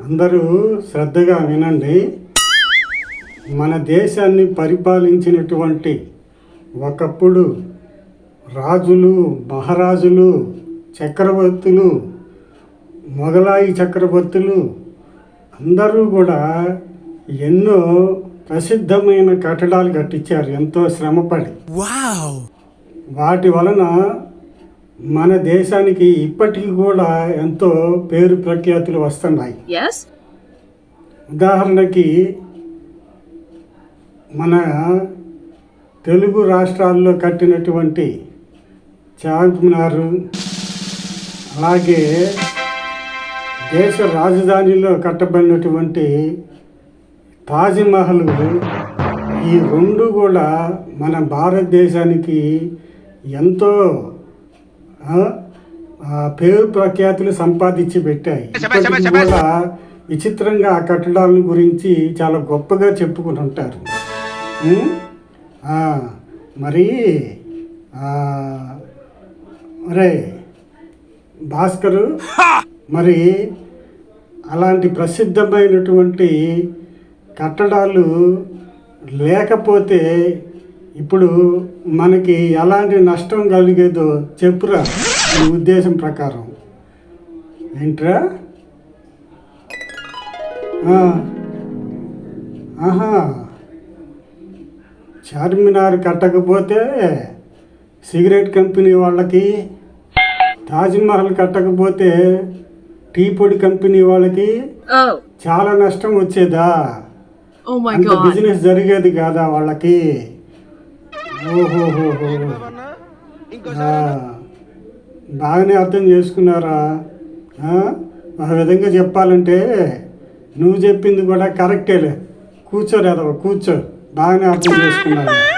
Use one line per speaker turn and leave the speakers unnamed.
అందరూ శ్రద్ధగా వినండి మన దేశాన్ని పరిపాలించినటువంటి ఒకప్పుడు రాజులు మహారాజులు చక్రవర్తులు మొఘలాయి చక్రవర్తులు అందరూ కూడా ఎన్నో ప్రసిద్ధమైన కట్టడాలు కట్టించారు ఎంతో శ్రమపడి! వాటి వలన మన దేశానికి ఇప్పటికీ కూడా ఎంతో పేరు ప్రఖ్యాతులు వస్తున్నాయి? ఉదాహరణకి మన తెలుగు రాష్ట్రాల్లో కట్టినటువంటి చార్మినారు అలాగే దేశ రాజధానిలో కట్టబడినటువంటి తాజ్మహల్ ఈ రెండు కూడా మన భారతదేశానికి ఎంతో పేరు ప్రఖ్యాతులు సంపాదించి పెట్టాయి. కూడా విచిత్రంగా ఆ కట్టడాల గురించి చాలా గొప్పగా చెప్పుకుని ఉంటారు. మరి ఒరే భాస్కరు మరి అలాంటి ప్రసిద్ధమైనటువంటి కట్టడాలు లేకపోతే ఇప్పుడు మనకి ఎలాంటి నష్టం కలిగేదో చెప్పురా నీ ఉద్దేశం ప్రకారం. ఏంట్రా? ఆహా. చార్మినార్ కట్టకపోతే సిగరెట్ కంపెనీ వాళ్ళకి తాజ్మహల్ కట్టకపోతే టీ పొడి కంపెనీ వాళ్ళకి. చాలా నష్టం వచ్చేదా?
Oh.
బిజినెస్ జరిగేది కాదా వాళ్ళకి? బాగానే అర్థం చేసుకున్నారా? ఆ? ఒక విధంగా చెప్పాలంటే నువ్వు చెప్పింది కూడా కరెక్టేలే. కూర్చోలేదా కూర్చో. బాగానే అర్థం చేసుకున్నాను